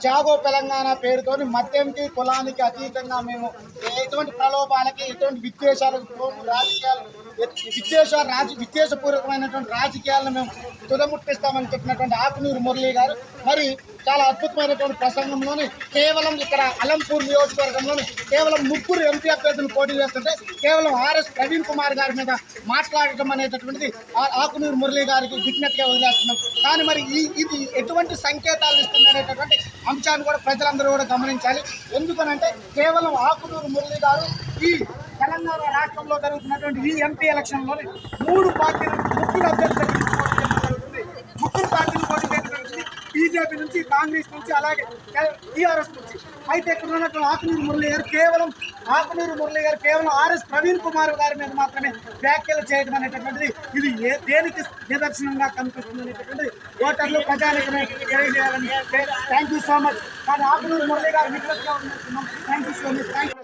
జాగో తెలంగాణ పేరుతోని మద్యంకి కులానికి అతీతంగా మేము ఎటువంటి ప్రలోభాలకి ఎటువంటి విద్వేషాలకు రాజకీయాలు విద్వేష రాజ విద్వేషపూర్వకమైనటువంటి రాజకీయాలను మేము తుదముట్టిస్తామని చెప్పినటువంటి ఆకునూరు మురళి గారు. మరి చాలా అద్భుతమైనటువంటి ప్రసంగంలోని కేవలం ఇక్కడ అలంపూర్ నియోజకవర్గంలోని కేవలం ముగ్గురు ఎంపీ అభ్యర్థులు పోటీ చేస్తుంటే కేవలం ఆర్ఎస్ ప్రవీణ్ కుమార్ గారి మీద మాట్లాడటం అనేటటువంటిది ఆ- ఆకునూరు మురళి గారికి విజ్ఞతగా వదిలేస్తున్నాం. కానీ మరి ఈ ఇది ఎటువంటి సంకేతాలు ఇస్తుంది అనేటటువంటి అంశాన్ని కూడా ప్రజలందరూ కూడా గమనించాలి. ఎందుకనంటే కేవలం ఆకునూరు మురళి గారు ఈ తెలంగాణ రాష్ట్రంలో జరుగుతున్నటువంటి ఈ ఎంపీ ఎలక్షన్లోని మూడు పార్టీలు ముగ్గురు అభ్యర్థులు జరుగుతుంది. ముగ్గురు పార్టీలు పోటీ చేయడం బీజేపీ నుంచి కాంగ్రెస్ నుంచి అలాగే టీఆర్ఎస్ నుంచి. అయితే ఇక్కడ ఉన్నటువంటి ఆకునూరు మురళి గారు కేవలం ఆకునూరు మురళి గారు కేవలం ఆర్ఎస్ ప్రవీణ్ కుమార్ గారి మీద మాత్రమే వ్యాఖ్యలు చేయడం అనేటటువంటిది ఇది ఏ దేనికి నిదర్శనంగా కనిపిస్తుంది అనేటటువంటిది ఓటర్లు ప్రజానికి తెలియజేయాలని థ్యాంక్ యూ సో మచ్ కానీ ఆకునూరు మురళి గారు నిగ్రహంగా ఉన్నాం thank you so much thank you